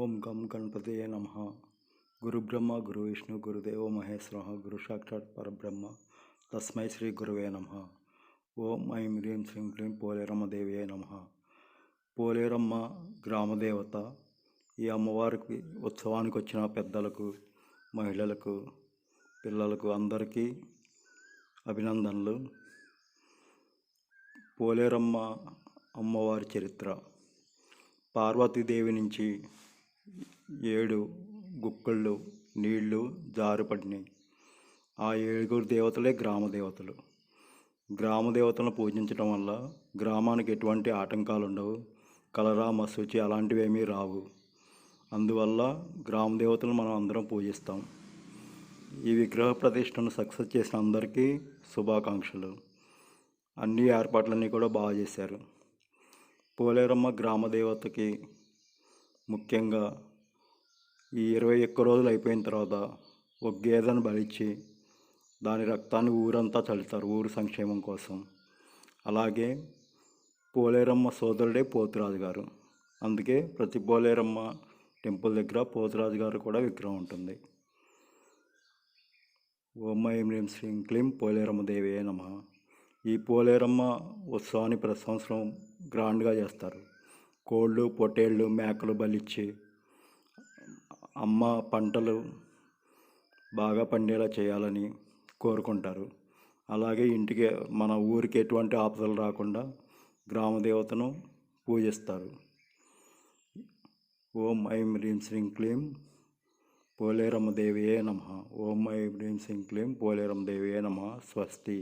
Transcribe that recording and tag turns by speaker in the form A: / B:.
A: ఓం గం గణపతియే నమ గురుబ్రహ్మ గురు విష్ణు గురుదేవ మహేశ్వర గురు సాక్షాత్ పరబ్రహ్మ తస్మై శ్రీ గురువే నమ ఓం ఐం హ్రీం శ్రీం క్లీం పోలేరమ్మ దేవియే నమ పోలేరమ్మ గ్రామదేవత ఈ అమ్మవారికి ఉత్సవానికి వచ్చిన పెద్దలకు మహిళలకు పిల్లలకు అందరికీ అభినందనలు పోలేరమ్మ అమ్మవారి చరిత్ర పార్వతీదేవి నుంచి ఏడు గుక్కళ్ళు నీళ్లు జారుపడినాయి ఆ ఏడుగురు దేవతలే గ్రామ దేవతలు గ్రామ దేవతలను పూజించడం వల్ల గ్రామానికి ఎటువంటి ఆటంకాలు ఉండవు కలరా మసూచి అలాంటివి రావు అందువల్ల గ్రామ దేవతలు మనం అందరం పూజిస్తాం ఈ విగ్రహ ప్రతిష్టను సక్సెస్ చేసిన అందరికీ శుభాకాంక్షలు అన్ని ఏర్పాట్లన్నీ కూడా బాగా చేశారు పోలేరమ్మ గ్రామ దేవతకి ముఖ్యంగా ఈ ఇరవై ఒక్క రోజులు అయిపోయిన తర్వాత ఒక గేదెను బలిచ్చి దాని రక్తాన్ని ఊరంతా చల్లుతారు ఊరు సంక్షేమం కోసం అలాగే పోలేరమ్మ సోదరుడే పోతురాజు గారు అందుకే ప్రతి పోలేరమ్మ టెంపుల్ దగ్గర పోతురాజు గారు కూడా విగ్రహం ఉంటుంది ఓమ్మ ఏం రీం శ్రీం క్లీం పోలేరమ్మ దేవే నమ ఈ పోలేరమ్మ ఉత్సవాన్ని ప్రతి సంవత్సరం గ్రాండ్గా చేస్తారు కోళ్ళు పొట్టేళ్ళు మేకలు బలిచ్చి అమ్మ పంటలు బాగా పండేలా చేయాలని కోరుకుంటారు అలాగే ఇంటికి మన ఊరికి ఎటువంటి ఆపదలు రాకుండా గ్రామ దేవతను పూజిస్తారు ఓం ఐం రీం శ్రీం క్లీం పోలేరమ్మ దేవియే నమ ఓం ఐం రీం శ్రీం క్లీం పోలేరమ్మ దేవియే నమ స్వస్తి